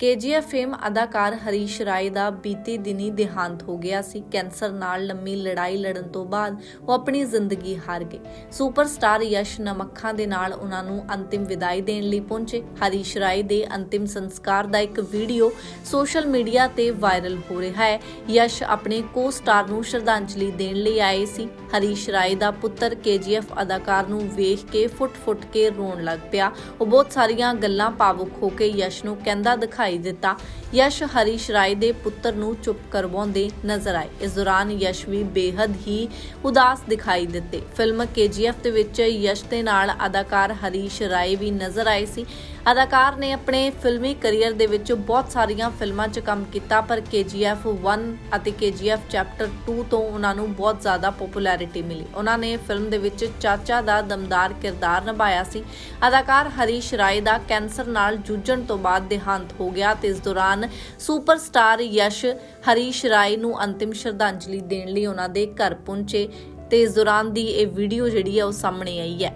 KGF fame ਅਦਾਕਾਰ ਹਰੀਸ਼ ਰਾਏ ਦਾ ਬੀਤੇ ਦਿਨੀ ਦੇਹਾਂਤ ਹੋ ਗਿਆ ਸੀ। ਕੈਂਸਰ ਨਾਲ ਲੰਮੀ ਲੜਾਈ ਲੜਨ ਤੋਂ ਬਾਅਦ ਉਹ ਆਪਣੀ ਜ਼ਿੰਦਗੀ ਹਾਰ ਗਏ। ਸੁਪਰਸਟਾਰ ਯਸ਼ ਨਮੱਖਾਂ ਦੇ ਨਾਲ ਉਹਨਾਂ ਨੂੰ ਅੰਤਿਮ ਵਿਦਾਈ ਦੇਣ ਲਈ ਪਹੁੰਚੇ। ਹਰੀਸ਼ ਰਾਏ ਦੇ ਅੰਤਿਮ ਸੰਸਕਾਰ ਦਾ ਇੱਕ ਵੀਡੀਓ ਸੋਸ਼ਲ ਮੀਡੀਆ ਤੇ ਵਾਇਰਲ ਹੋ ਰਿਹਾ ਹੈ। ਯਸ਼ ਆਪਣੇ ਕੋ-ਸਟਾਰ ਨੂੰ ਸ਼ਰਧਾਂਜਲੀ ਦੇਣ ਲਈ ਆਏ ਸੀ। ਹਰੀਸ਼ ਰਾਏ ਦਾ ਪੁੱਤਰ ਕੇਜੀਐਫ ਅਦਾਕਾਰ ਨੂੰ ਵੇਖ ਕੇ ਫੁੱਟ-ਫੁੱਟ ਕੇ ਰੋਣ ਲੱਗ ਪਿਆ। ਉਹ ਬਹੁਤ ਸਾਰੀਆਂ ਗੱਲਾਂ ਭਾਵੁਕ ਹੋ ਕੇ ਯਸ਼ ਨੂੰ ਕਹਿੰਦਾ ਦਿਖਾਈ ਦਿੱਤਾ। ਯਸ਼ ਹਰੀਸ਼ ਰਾਏ ਦੇ ਪੁੱਤਰ ਨੂੰ ਚੁੱਪ ਕਰਵਾਉਂਦੇ ਨਜ਼ਰ ਆਏ। ਇਸ ਦੌਰਾਨ ਯਸ਼ ਵੀ ਬੇਹੱਦ ਹੀ ਉਦਾਸ ਦਿਖਾਈ ਦਿੱਤੇ। ਫਿਲਮ ਕੇਜੀਐਫ ਦੇ ਵਿੱਚ ਯਸ਼ ਦੇ ਨਾਲ ਅਦਾਕਾਰ ਹਰੀਸ਼ ਰਾਏ ਵੀ ਨਜ਼ਰ ਆਏ ਸੀ। ਅਦਾਕਾਰ ਨੇ ਆਪਣੇ ਫਿਲਮੀ ਕੈਰੀਅਰ ਦੇ ਵਿੱਚ ਬਹੁਤ ਸਾਰੀਆਂ ਫਿਲਮਾਂ 'ਚ ਕੰਮ ਕੀਤਾ, ਪਰ KGF 1 ਅਤੇ KGF ਚੈਪਟਰ 2 ਤੋਂ ਉਹਨਾਂ ਨੂੰ ਬਹੁਤ ਜ਼ਿਆਦਾ ਪਪੂਲੈਰਿਟੀ ਮਿਲੀ। ਉਹਨਾਂ ਨੇ ਫਿਲਮ ਦੇ ਵਿੱਚ ਚਾਚਾ ਦਾ ਦਮਦਾਰ ਕਿਰਦਾਰ ਨਿਭਾਇਆ ਸੀ। ਅਦਾਕਾਰ ਹਰੀਸ਼ ਰਾਏ ਦਾ ਕੈਂਸਰ ਨਾਲ ਜੂਝਣ ਤੋਂ ਬਾਅਦ ਦੇਹਾਂਤ ਹੋ ਗਿਆ ਗਿਆ ਤੇ ਇਸ ਦੌਰਾਨ ਸੁਪਰਸਟਾਰ ਯਸ਼ ਹਰੀਸ਼ ਰਾਏ ਨੂੰ ਅੰਤਿਮ ਸ਼ਰਧਾਂਜਲੀ ਦੇਣ ਲਈ ਉਹਨਾਂ ਦੇ ਘਰ ਪਹੁੰਚੇ ਤੇ ਇਸ ਦੌਰਾਨ ਦੀ ਇਹ ਵੀਡੀਓ ਜਿਹੜੀ ਹੈ ਉਹ ਸਾਹਮਣੇ ਆਈ ਹੈ।